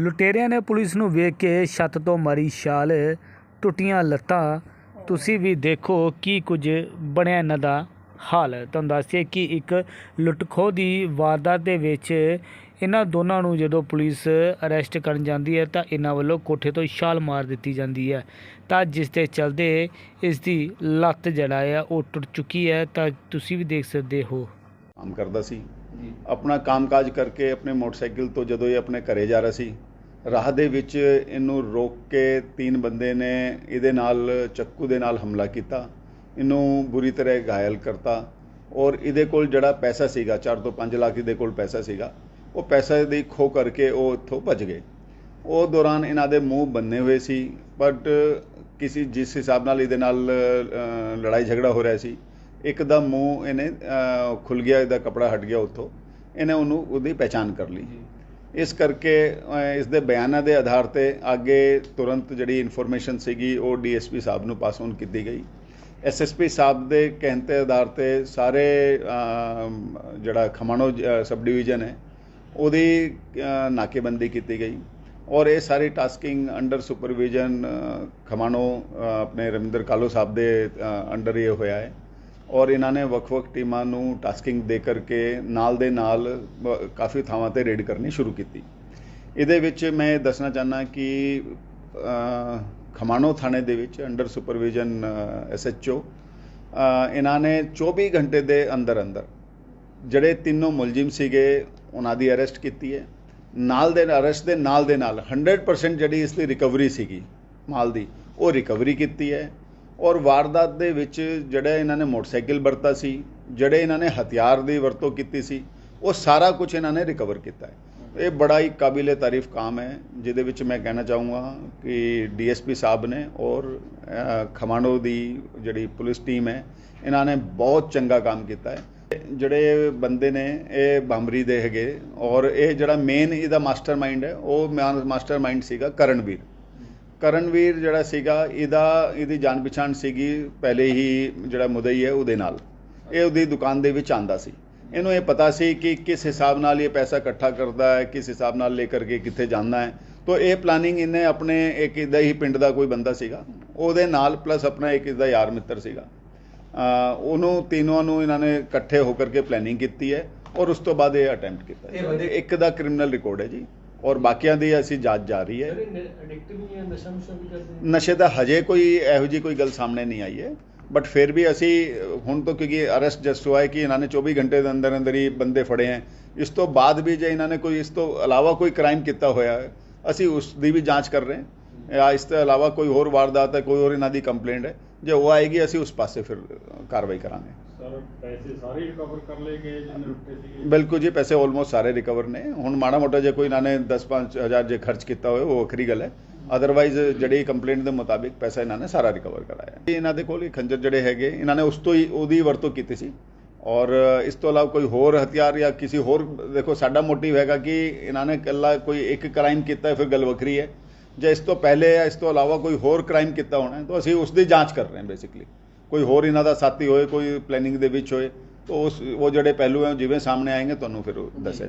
ਲੁਟੇਰਿਆਂ ਨੇ ਪੁਲਿਸ ਨੂੰ ਵੇਖ ਕੇ ਛੱਤ ਤੋਂ ਮਾਰੀ ਛਾਲ, ਟੁੱਟੀਆਂ ਲੱਤਾਂ। ਤੁਸੀਂ ਵੀ ਦੇਖੋ ਕੀ ਕੁਝ ਬਣਿਆ ਇਹਨਾਂ ਦਾ ਹਾਲ। ਤੁਹਾਨੂੰ ਦੱਸਿਏ ਕਿ ਇੱਕ ਲੁੱਟਖੋ ਦੀ ਵਾਰਦਾਤ ਦੇ ਵਿੱਚ ਇਹਨਾਂ ਦੋਨਾਂ ਨੂੰ ਜਦੋਂ ਪੁਲਿਸ ਅਰੈਸਟ ਕਰਨ ਜਾਂਦੀ ਹੈ ਤਾਂ ਇਹਨਾਂ ਵੱਲੋਂ ਕੋਠੇ ਤੋਂ ਛਾਲ ਮਾਰ ਦਿੱਤੀ ਜਾਂਦੀ ਹੈ। ਤਾਂ ਜਿਸ ਦੇ ਚਲਦੇ ਇਸ ਦੀ ਲੱਤ ਜਿਹੜਾ ਹੈ ਉਹ ਟੁੱਟ ਚੁੱਕੀ ਹੈ। ਤਾਂ ਤੁਸੀਂ ਵੀ ਦੇਖ ਸਕਦੇ ਹੋ। ਕੰਮ ਕਰਦਾ ਸੀ। ਆਪਣਾ ਕੰਮਕਾਜ ਕਰਕੇ ਆਪਣੇ ਮੋਟਰਸਾਈਕਲ ਤੋਂ ਜਦੋਂ ਇਹ ਆਪਣੇ ਘਰੇ ਜਾ ਰਿਹਾ ਸੀ, ਰਾਹ ਦੇ ਵਿੱਚ ਇਹਨੂੰ ਰੋਕ ਕੇ ਤਿੰਨ ਬੰਦੇ ਨੇ ਇਹਦੇ ਨਾਲ, ਚੱਕੂ ਦੇ ਨਾਲ ਹਮਲਾ ਕੀਤਾ। ਇਹਨੂੰ ਬੁਰੀ ਤਰ੍ਹਾਂ ਘਾਇਲ ਕਰਤਾ ਔਰ ਇਹਦੇ ਕੋਲ ਜਿਹੜਾ ਪੈਸਾ ਸੀਗਾ 4 ਤੋਂ 5 ਲੱਖ ਇਹਦੇ ਕੋਲ ਪੈਸਾ ਸੀਗਾ, ਉਹ ਪੈਸਾ ਦੀ ਖੋ ਕਰਕੇ ਉਹ ਇੱਥੋਂ ਭੱਜ ਗਏ। ਉਹ ਦੌਰਾਨ ਇਹਨਾਂ ਦੇ ਮੂੰਹ ਬੰਨੇ ਹੋਏ ਸੀ, ਬਟ ਕਿਸੇ ਜਿਸ ਹਿਸਾਬ ਨਾਲ ਇਹਦੇ ਨਾਲ ਲੜਾਈ ਝਗੜਾ ਹੋ ਰਿਹਾ ਸੀ ਇੱਕਦਮ ਮੂੰਹ ਇਹਨੇ ਖੁੱਲ ਗਿਆ ਇਹਦਾ ਕਪੜਾ ਹਟ ਗਿਆ ਉੱਥੋਂ ਇਹਨੇ ਉਹਨੂੰ ਉਹਦੀ ਪਹਿਚਾਨ ਕਰ ਲਈ। ਇਸ ਕਰਕੇ ਇਸ ਦੇ ਬਿਆਨਾਂ ਦੇ ਆਧਾਰ ਤੇ ਅੱਗੇ ਤੁਰੰਤ ਜਿਹੜੀ ਇਨਫੋਰਮੇਸ਼ਨ ਸੀਗੀ ਉਹ ਡੀਐਸਪੀ ਸਾਹਿਬ ਨੂੰ ਪਾਸ ਔਨ ਕੀਤੀ ਗਈ। ਐਸਐਸਪੀ ਸਾਹਿਬ ਦੇ ਕਹਿਣ ਦੇ ਆਧਾਰ ਤੇ ਸਾਰੇ ਜਿਹੜਾ ਖਮਾਣੋ ਸਬ ਡਿਵੀਜ਼ਨ ਹੈ ਉਹਦੀ ਨਾਕੇਬੰਦੀ ਕੀਤੀ ਗਈ। ਔਰ ਇਹ ਸਾਰੀ ਟਾਸਕਿੰਗ ਅੰਡਰ ਸੁਪਰਵਿਜ਼ਨ ਖਮਾਣੋ ਆਪਣੇ ਰਵਿੰਦਰ ਕਾਲੋ ਸਾਹਿਬ ਦੇ ਅੰਡਰ ਇਹ ਹੋਇਆ ਹੈ। ਔਰ ਇਹਨਾਂ ਨੇ ਵੱਖ-ਵੱਖ ਟੀਮਾਂ ਨੂੰ ਟਾਸਕਿੰਗ ਦੇ ਕਰਕੇ ਨਾਲ ਦੇ ਨਾਲ ਕਾਫੀ ਥਾਵਾਂ ਤੇ ਰੇਡ ਕਰਨੀ ਸ਼ੁਰੂ ਕੀਤੀ। ਇਹਦੇ ਵਿੱਚ ਮੈਂ ਦੱਸਣਾ ਚਾਹਨਾ ਕਿ ਖਮਾਣੋ ਥਾਣੇ ਦੇ ਵਿੱਚ ਅੰਡਰ ਸੁਪਰਵਿਜ਼ਨ ਐਸਐਚਓ ਇਹਨਾਂ ਨੇ 24 ਘੰਟੇ ਦੇ ਅੰਦਰ ਅੰਦਰ ਜਿਹੜੇ ਤਿੰਨੋਂ ਮੁਲਜ਼ਮ ਸੀਗੇ, ਉਹਨਾਂ ਦੀ ਅਰੈਸਟ ਕੀਤੀ ਹੈ। ਨਾਲ ਦੇ ਅਰੈਸਟ ਦੇ ਨਾਲ ਦੇ ਨਾਲ 100% ਜਿਹੜੀ ਇਸ ਦੀ ਰਿਕਵਰੀ ਸੀਗੀ, ਮਾਲ ਦੀ, ਉਹ ਰਿਕਵਰੀ ਕੀਤੀ ਹੈ। ਔਰ ਵਾਰਦਾਤ ਦੇ ਵਿੱਚ ਜਿਹੜਾ ਇਹਨਾਂ ਨੇ ਮੋਟਰਸਾਈਕਲ ਵਰਤਾ ਸੀ, ਜਿਹੜੇ ਇਹਨਾਂ ਨੇ ਹਥਿਆਰ ਦੀ ਵਰਤੋਂ ਕੀਤੀ ਸੀ, ਉਹ ਸਾਰਾ ਕੁਝ ਇਹਨਾਂ ਨੇ ਰਿਕਵਰ ਕੀਤਾ ਹੈ। ਇਹ ਬੜਾ ਹੀ ਕਾਬਿਲੇ ਤਾਰੀਫ ਕੰਮ ਹੈ, ਜਿਹਦੇ ਵਿੱਚ ਮੈਂ ਕਹਿਣਾ ਚਾਹੂੰਗਾ ਕਿ ਡੀਐਸਪੀ ਸਾਹਿਬ ਨੇ ਔਰ ਖਮਾਣੋ ਦੀ ਜਿਹੜੀ ਪੁਲਿਸ ਟੀਮ ਹੈ, ਇਹਨਾਂ ਨੇ ਬਹੁਤ ਚੰਗਾ ਕੰਮ ਕੀਤਾ ਹੈ। ਜਿਹੜੇ ਬੰਦੇ ਨੇ, ਇਹ ਬੰਬਰੀ ਦੇ ਹੈਗੇ ਔਰ ਇਹ ਜਿਹੜਾ ਮੇਨ ਇਹਦਾ ਮਾਸਟਰਮਾਈਂਡ ਹੈ, ਉਹ ਮਾਸਟਰਮਾਈਂਡ ਸੀਗਾ ਕਰਨਵੀਰ। ਕਰਨਵੀਰ ਜਿਹੜਾ ਸੀਗਾ ਇਹਦਾ ਇਹਦੀ ਜਾਣ ਪਛਾਣ ਸੀਗੀ ਪਹਿਲੇ ਹੀ ਜਿਹੜਾ ਮੁਦਈ ਹੈ ਉਹਦੇ ਨਾਲ। ਇਹ ਉਹਦੀ ਦੁਕਾਨ ਦੇ ਵਿੱਚ ਆਂਦਾ ਸੀ। ਇਹਨੂੰ ਇਹ ਪਤਾ ਸੀ ਕਿ ਕਿਸ ਹਿਸਾਬ ਨਾਲ ਇਹ ਪੈਸਾ ਇਕੱਠਾ ਕਰਦਾ ਹੈ ਕਿਸ ਹਿਸਾਬ ਨਾਲ ਲੈ ਕਰਕੇ ਕਿੱਥੇ ਜਾਂਦਾ ਹੈ। ਤੋ ਇਹ ਪਲਾਨਿੰਗ ਇਹਨੇ ਆਪਣੇ ਇੱਕ ਇਦਾਂ ਹੀ ਪਿੰਡ ਦਾ ਕੋਈ ਬੰਦਾ ਸੀਗਾ। ਉਹਦੇ ਨਾਲ ਪਲੱਸ ਆਪਣਾ ਇੱਕ ਇਸਦਾ ਯਾਰ ਮਿੱਤਰ ਸੀਗਾ। ਉਹਨੂੰ ਤਿੰਨੋਂ ਨੂੰ ਇਹਨਾਂ ਨੇ ਇਕੱਠੇ ਹੋ ਕਰਕੇ ਪਲੈਨਿੰਗ ਕੀਤੀ ਹੈ ਔਰ ਉਸ ਤੋਂ ਬਾਅਦ ਇਹ ਅਟੈਂਪਟ ਕੀਤਾ ਇੱਕ ਦਾ ਕ੍ਰਿਮੀਨਲ ਰਿਕਾਰਡ ਹੈ ਜੀ। ਔਰ ਬਾਕੀਆਂ ਦੀ ਅਸੀਂ ਜਾਂਚ ਜਾਰੀ ਹੈ। ਐਡਿਕਟਿਵ ਨਹੀਂ ਹੈ ਨਸ਼ਾ ਦਾ ਹਜੇ ਕੋਈ ਇਹੋ ਜੀ ਕੋਈ ਗੱਲ ਸਾਹਮਣੇ ਨਹੀਂ ਆਈ ਹੈ ਬਟ ਫਿਰ ਵੀ ਅਸੀਂ ਹੁਣ ਤੋਂ ਕਿਉਂਕਿ ਅਰੈਸਟ ਜਸਟ ਹੋਇਆ ਕਿ ਇਹਨਾਂ ਨੇ 24 ਘੰਟੇ ਦੇ ਅੰਦਰ ਅੰਦਰ ਹੀ ਬੰਦੇ ਫੜੇ ਹੈ ਇਸ ਤੋਂ ਬਾਅਦ ਵੀ ਜੇ ਇਹਨਾਂ ਨੇ ਕੋਈ ਇਸ ਤੋਂ ਇਲਾਵਾ ਕੋਈ ਕ੍ਰਾਈਮ ਕੀਤਾ ਹੋਇਆ ਹੈ ਅਸੀਂ ਉਸ ਦੀ ਵੀ ਜਾਂਚ ਕਰ ਰਹੇ ਹਾਂ। ਜਾਂ ਇਸ ਤੋਂ ਇਲਾਵਾ ਕੋਈ ਹੋਰ ਵਾਰਦਾਤ ਹੈ ਕੋਈ ਹੋਰ ਇਹਨਾਂ ਦੀ ਕੰਪਲੇਂਟ ਹੈ ਜੇ ਉਹ ਆਏਗੀ ਅਸੀਂ ਉਸ ਪਾਸੇ ਫਿਰ ਕਾਰਵਾਈ ਕਰਾਂਗੇ। ਸਰ, ਪੈਸੇ ਸਾਰੇ ਰਿਕਵਰ ਕਰ ਲਏ ਗਏ ਜਿੰਨੇ ਲੁੱਟੇ ਸੀਗੇ? ਬਿਲਕੁਲ ਜੀ, ਪੈਸੇ ਆਲਮੋਸਟ ਸਾਰੇ ਰਿਕਵਰ ਨੇ। ਹੁਣ ਮਾੜਾ ਮੋਟਾ ਜੇ ਕੋਈ ਇਹਨਾਂ ਨੇ 10-5 ਹਜ਼ਾਰ ਜੇ ਖਰਚ ਕੀਤਾ ਹੋਵੇ, ਉਹ ਵੱਖਰੀ ਗੱਲ ਹੈ। ਅਦਰਵਾਈਜ਼ ਜਿਹੜੀ ਕੰਪਲੇਂਟ ਦੇ ਮੁਤਾਬਿਕ ਪੈਸਾ ਇਹਨਾਂ ਨੇ ਸਾਰਾ ਰਿਕਵਰ ਕਰਾਇਆ। ਇਹਨਾਂ ਦੇ ਕੋਲ ਇਹ ਖੰਜਰ ਜਿਹੜੇ ਹੈਗੇ, ਇਹਨਾਂ ਨੇ ਉਸ ਤੋਂ ਹੀ ਉਹਦੀ ਵਰਤੋਂ ਕੀਤੀ ਸੀ। ਔਰ ਇਸ ਤੋਂ ਇਲਾਵਾ ਕੋਈ ਹੋਰ ਹਥਿਆਰ ਜਾਂ ਕਿਸੇ ਹੋਰ, ਦੇਖੋ ਸਾਡਾ ਮੋਟਿਵ ਹੈਗਾ ਕਿ ਇਹਨਾਂ ਨੇ ਇਕੱਲਾ ਕੋਈ ਇੱਕ ਕ੍ਰਾਈਮ ਕੀਤਾ ਹੈ, ਫਿਰ ਗੱਲ ਵੱਖਰੀ ਹੈ। ਜੇ ਇਸ ਤੋਂ ਪਹਿਲੇ ਜਾਂ ਇਸ ਤੋਂ ਇਲਾਵਾ ਕੋਈ ਹੋਰ ਕ੍ਰਾਈਮ ਕੀਤਾ ਹੋਣਾ ਹੈ, ਤਾਂ ਅਸੀਂ ਉਸ ਦੀ ਜਾਂਚ ਕਰ ਰਹੇ ਹਾਂ ਬੇਸਿਕਲੀ ਕੋਈ ਹੋਰ ਇਹਨਾਂ ਦਾ ਸਾਥੀ ਹੋਏ ਕੋਈ ਪਲੈਨਿੰਗ ਦੇ ਵਿੱਚ ਹੋਏ ਉਸ ਉਹ ਜਿਹੜੇ ਪਹਿਲੂ ਹੈ ਜਿਵੇਂ ਸਾਹਮਣੇ ਆਏਗੇ ਤੁਹਾਨੂੰ ਫਿਰ ਦੱਸਿਆ